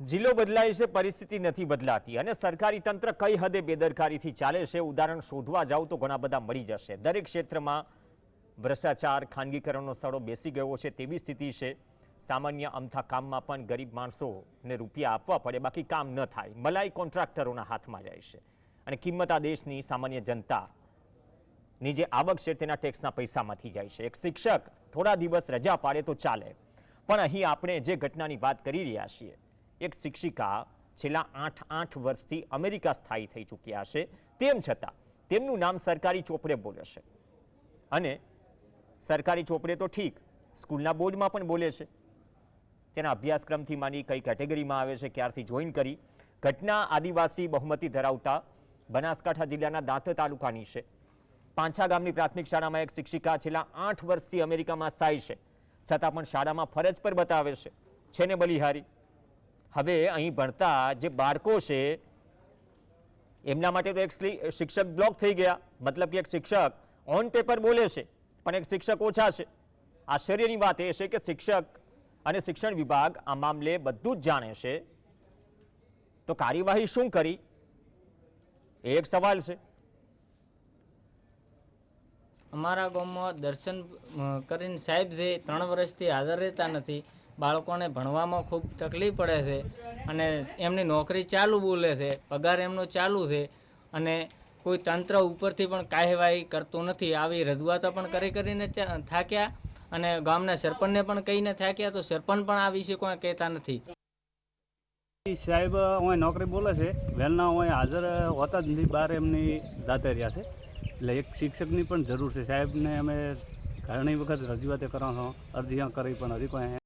જિલ્લો બદલાય છે, પરિસ્થિતિ નથી બદલાતી. અને સરકારી તંત્ર કઈ હદે બેદરકારીથી ચાલે છે, ઉદાહરણ શોધવા જાવ તો ઘણા બધા મળી જશે. દરેક ક્ષેત્રમાં ભ્રષ્ટાચાર, ખાનગીકરણનો સડો બેસી ગયો છે, તેવી સ્થિતિ છે. સામાન્ય અમથા કામમાં પણ ગરીબ માણસોને રૂપિયા આપવા પડે, બાકી કામ ન થાય. મલાઈ કોન્ટ્રાક્ટરોના હાથમાં જાય છે. અને કિંમત આ દેશની સામાન્ય જનતાની જે આવક છે, તેના ટેક્સના પૈસામાંથી જાય છે. એક શિક્ષક થોડા દિવસ રજા પાડે તો ચાલે. પણ અહીં આપણે જે ઘટનાની વાત કરી રહ્યા છીએ એક શિક્ષિકા છેલ્લા આઠ આઠ વર્ષથી અમેરિકા સ્થાયી થઈ ચૂક્યા છે. તેમ છતાં તેમનું નામ સરકારી ચોપડે બોલે છે. અને સરકારી ચોપડે તો ઠીક, સ્કૂલના બોર્ડમાં પણ બોલે છે. તેના અભ્યાસક્રમથી માની કઈ કેટેગરીમાં આવે છે, ક્યારથી જોઈન કરી, ઘટના આદિવાસી બહુમતી ધરાવતા બનાસકાંઠા જિલ્લાના દાંત તાલુકાની છે. પાંછા ગામની પ્રાથમિક શાળામાં એક શિક્ષિકા છેલ્લા આઠ વર્ષથી અમેરિકામાં સ્થાયી છે. છતાં પણ શાળામાં ફરજ પર બતાવે છે. છે ને બલિહારી? હવે અહીં ભણતા જે બાળકો છે, એમના માટે તો એક શિક્ષક બ્લોક થઈ ગયા. મતલબ કે એક શિક્ષક ઓન પેપર બોલે છે, પણ એક શિક્ષક ઓછા છે. આશ્ચર્યની વાત એ છે કે શિક્ષક અને શિક્ષણ વિભાગ આ મામલે બધું જ જાણે છે. તો કાર્યવાહી શું કરી? એ એક સવાલ છે. અમારા ગામમાં દર્શન કરીને સાહેબ જે ત્રણ વર્ષથી હાજર રહેતા નથી બાળકોને ભણવામાં ખૂબ તકલીફ પડે છે અને એમની નોકરી ચાલુ બોલે છે, પગાર એમનો ચાલુ છે અને કોઈ તંત્ર ઉપરથી પણ કાર્યવાહી કરતું નથી. આવી રજૂઆતો પણ કરી કરીને થાક્યા અને ગામના સરપંચને પણ કહીને થાક્યા તો સરપંચ પણ આ વિશે કોઈ કહેતા નથી. સાહેબ હું નોકરી બોલે છે વહેલના હું હાજર હોતા જ નથી બહાર એમની દાતે રહ્યા છે. એટલે એક શિક્ષકની પણ જરૂર છે. સાહેબને અમે ઘણી વખત રજૂઆતે કરો અરજી અરજીઓ કરી પણ હજી કોઈ